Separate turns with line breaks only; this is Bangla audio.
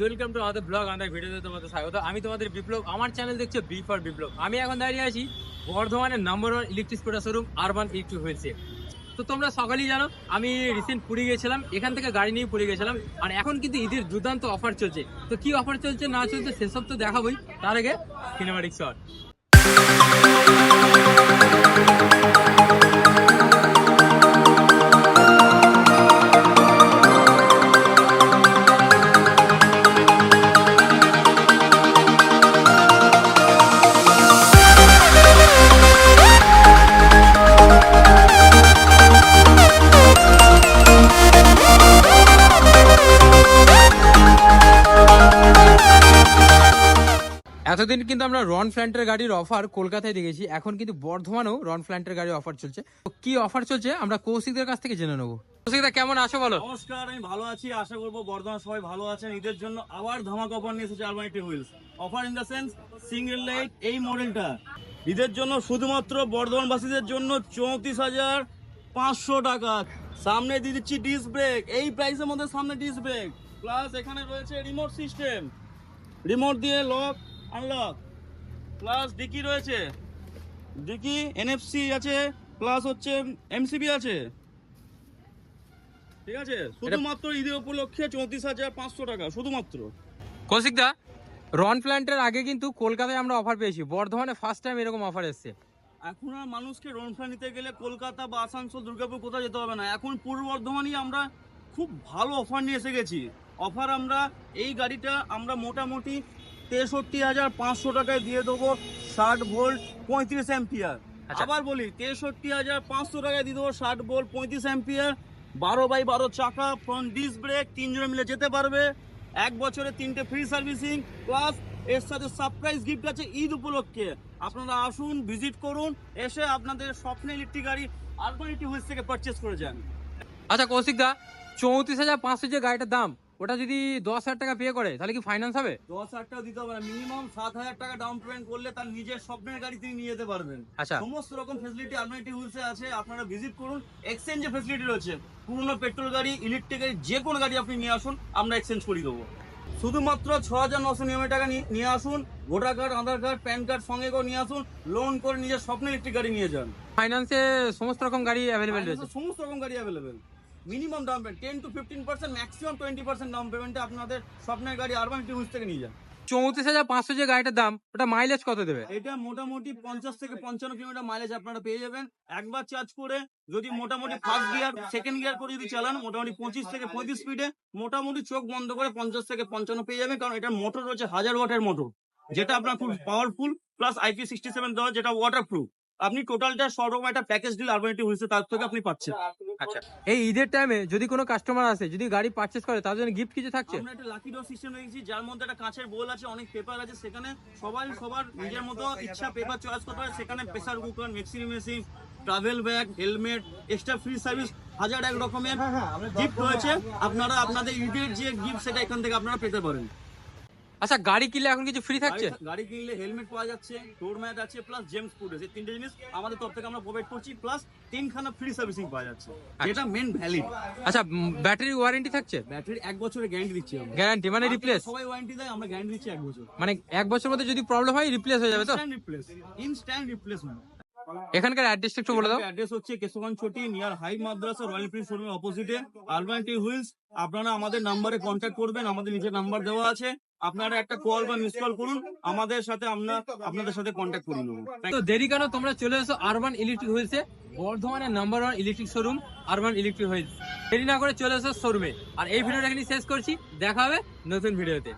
ওয়েলকাম টু আদার ব্লগ আমাদের ভিডিওতে তোমাদের স্বাগত। আমি তোমাদের বিপ্লব। আমার চ্যানেল দেখছ বি ফর বিপ্লব। আমি এখন দাঁড়িয়ে আছি বর্ধমানের number one electric scooter showroom urban electric হয়েছে তো তোমরা সকালেই জানো, আমি রিসেন্ট পুরী গেছিলাম। এখান থেকে গাড়ি নিয়ে পুরী গেছিলাম। আর এখন কিন্তু ঈদের দুর্দান্ত অফার চলছে। তো কি অফার চলছে না চলছে সেসব তো দেখাবোই। তার আগে সিনেমাটিক শট এতদিন কিন্তু আমরা রন ফ্ল্যান্টের গাড়ির অফার কলকাতায় দেখেছি। এখন কিন্তু বর্ধমানেও রন ফ্ল্যান্টের গাড়ির অফার চলছে। কি অফার চলছে? আমরা কৌশিকদের কাছ থেকে জেনে নেব। কৌশিকদা, কেমন আছো বলো?
নমস্কার, আমি ভালো আছি। আশা করব বর্ধমান সবাই ভালো আছেন। ঈদের জন্য আবার ধামাক অফার নিয়ে এসেছে almighty wheels offer in the sense single light এই মডেলটা ঈদের জন্য শুধুমাত্র বর্ধমানবাসীদের জন্য চৌত্রিশ হাজার পাঁচশো টাকা। সামনে দিয়ে দিচ্ছি ডিস্ক ব্রেক এই প্রাইসের মধ্যে সামনে ডিস্ক ব্রেক প্লাস এখানে রয়েছে রিমোট সিস্টেম রিমোট দিয়ে লক আনলক প্লাস ডিকি রয়েছে। ডিকি এনএফসি আছে প্লাস হচ্ছে এমসিবি আছে। ঠিক আছে? শুধুমাত্র ঈদের উপলক্ষে চৌত্রিশ হাজার পাঁচশো টাকা শুধুমাত্র।
কৌশিকদা রন প্ল্যান্টের আগে কিন্তু কলকাতায় আমরা অফার পেয়েছি। বর্ধমানে ফার্স্ট টাইম এরকম অফার এসছে।
এখন আর মানুষকে রনফ্লা নিতে গেলে কলকাতা বা আসানসোল দুর্গাপুর কোথাও যেতে হবে না। এখন পূর্ব বর্ধমানই আমরা খুব ভালো অফার নিয়ে এসে গেছি। অফার আমরা এই গাড়িটা আমরা মোটামুটি তেষট্টি হাজার পাঁচশো টাকায় দিয়ে দেবো ষাট ভোল্ট পঁয়ত্রিশ অ্যাম্পিয়ার।
আচ্ছা।
আবার বলি তেষট্টি হাজার পাঁচশো টাকায় দিয়ে দেবো ষাট ভোল্ট পঁয়ত্রিশ অ্যাম্পিয়ার। বারো বাই বারো চাকা ফ্রন্ট ডিস্ক ব্রেক তিনজনে মিলে যেতে পারবে। এক বছরে তিনটে ফ্রি সার্ভিসিং প্লাস এর সাথে সারপ্রাইজ গিফট আছে ঈদ উপলক্ষে। আপনারা আসুন ভিজিট করুন এসে আপনাদের স্বপ্নে ইলেকট্রিক গাড়ি আরবানিটি হুইলস থেকে পারচেস করে যান।
আচ্ছা কৌশিক দা চৌত্রিশ হাজার পাঁচশো যে গাড়িটার দাম ওটা যদি দশ হাজার টাকা পে করে তাহলে কি ফাইন্যান্স হবে?
দশ হাজার টাকা দিতে হবে না। মিনিমাম সাত হাজার টাকা ডাউন পেমেন্ট করলে তার নিজের স্বপ্নের গাড়ি তিনি নিয়ে যেতে পারবেন।
আচ্ছা।
সমস্ত রকম ফেসিলিটি আরবানিটি হুইলসে আছে আপনারা ভিজিট করুন। এক্সচেঞ্জের ফেসিলিটি রয়েছে। পুরনো পেট্রোল গাড়ি ইলেকট্রিক গাড়ি যে কোনো গাড়ি আপনি নিয়ে আসুন আমরা এক্সচেঞ্জ করে দেবো। শুধুমাত্র ছ হাজার নশো নিয়মের টাকা নিয়ে- নিয়ে আসুন voter card Aadhaar card PAN card সঙ্গে করে নিয়ে আসুন লোন করে নিজের স্বপ্নের ইলেকট্রিক গাড়ি নিয়ে যান।
ফাইন্যান্সে সমস্ত রকম গাড়ি অ্যাভেলেবেল রয়েছে।
সমস্ত রকম গাড়ি available minimum down payment ten to fifteen percent maximum twenty percent down পেমেন্টে আপনাদের স্বপ্নের গাড়ি আরবান হুইলস থেকে নিয়ে যান।
চৌত্রিশ হাজার পাঁচশো যে গাড়িটার দাম ওটা মাইলেজ কত দেবে?
এটা মোটামুটি পঞ্চাশ থেকে পঞ্চান্ন কিলোমিটার মাইলেজ আপনারা পেয়ে যাবেন। একবার চার্জ করে যদি মোটামুটি ফার্স্ট গিয়ার সেকেন্ড গিয়ার করে যদি চালান মোটামুটি পঁচিশ থেকে পঁয়ত্রিশ স্পিডে মোটামুটি চোখ বন্ধ করে পঞ্চাশ থেকে পঞ্চান্ন পেয়ে যাবেন কারণ এটার মোটর রয়েছে হাজার ওয়াটের মোটর যেটা আপনার খুব powerful plus IP sixty seven দেওয়া যেটা ওয়াটার প্রুফ আপনি টোটালটা সব রকম একটা প্যাকেজ ডিল আরবানিটি হয়েছে তার থেকে আপনি পাচ্ছেন।
আচ্ছা। এই ঈদের টাইমে যদি কোনো কাস্টমার আসে যদি গাড়ি পারচেস করে তার জন্য গিফট কিছু থাকছে?
আমরা একটা লাকি ড্র সিস্টেম রেখেছি যার মধ্যে একটা কাঁচের বোল আছে অনেক পেপার আছে সেখানে সবাই সবার নিজের মতো ইচ্ছা পেপার চয়েস করতে পারে। সেখানে pressure cooker mixie machine travel bag helmet extra free service হাজার এক রকমের গিফট রয়েছে। আপনারা আপনাদের ঈদের যে গিফট সেটা এখান থেকে আপনারা পেতে পারেন।
আচ্ছা গাড়ি কিনলে এখন কিছু ফ্রি থাকছে?
গাড়ি- কিনলে হেলমেট পাওয়া যাচ্ছে ডোর ম্যাট আছে প্লাস জেমস ফুড আছে তিনটে জিনিস আমাদের তরফ থেকে আমরা প্রোভাইড করছি প্লাস তিনখানা ফ্রি সার্ভিসিং পাওয়া যাচ্ছে যেটা মেন ভ্যালিড
আচ্ছা ব্যাটারি ওয়ারেন্টি থাকছে?
ব্যাটারি এক বছরের গ্যারান্টি দিচ্ছি আমরা।
গ্যারান্টি মানে রিপ্লেস
সবাই ওয়ারেন্টি দেয় আমরা গ্যারান্টি দিচ্ছি এক বছর।
মানে এক বছর মধ্যে যদি প্রবলেম হয় রিপ্লেস হয়ে যাবে তো?
ইনস্ট্যান্ট রিপ্লেস ইনস্ট্যান্ট রিপ্লেসমেন্ট
এখানকার অ্যাড্রেসটা একটু বলে দাও।
অ্যাড্রেস হচ্ছে কেশবগঞ্জ ছোটি নিয়ার হাই মাদ্রাসা রয়্যাল প্রিন্স শোরুমের অপোজিটে আরবান টি হুইলস আপনারা আমাদের নাম্বারে কন্ট্যাক্ট করবেন আমাদের নিচে নাম্বার দেওয়া আছে। আপনারা একটা কল বা মিস কল করুন আমাদের সাথে আমরা আপনাদের সাথে কন্ট্যাক্ট করে নেব।
তো দেরি কেন? তোমরা চলে এসো আরবান ইলেকট্রিক হুইলসে বর্ধমানের number one electric showroom urban electric wheels দেরি না করে চলে এসো শোরুমে আর এই ভিডিওটা এখানে শেষ করছি। দেখা হবে নতুন ভিডিওতে।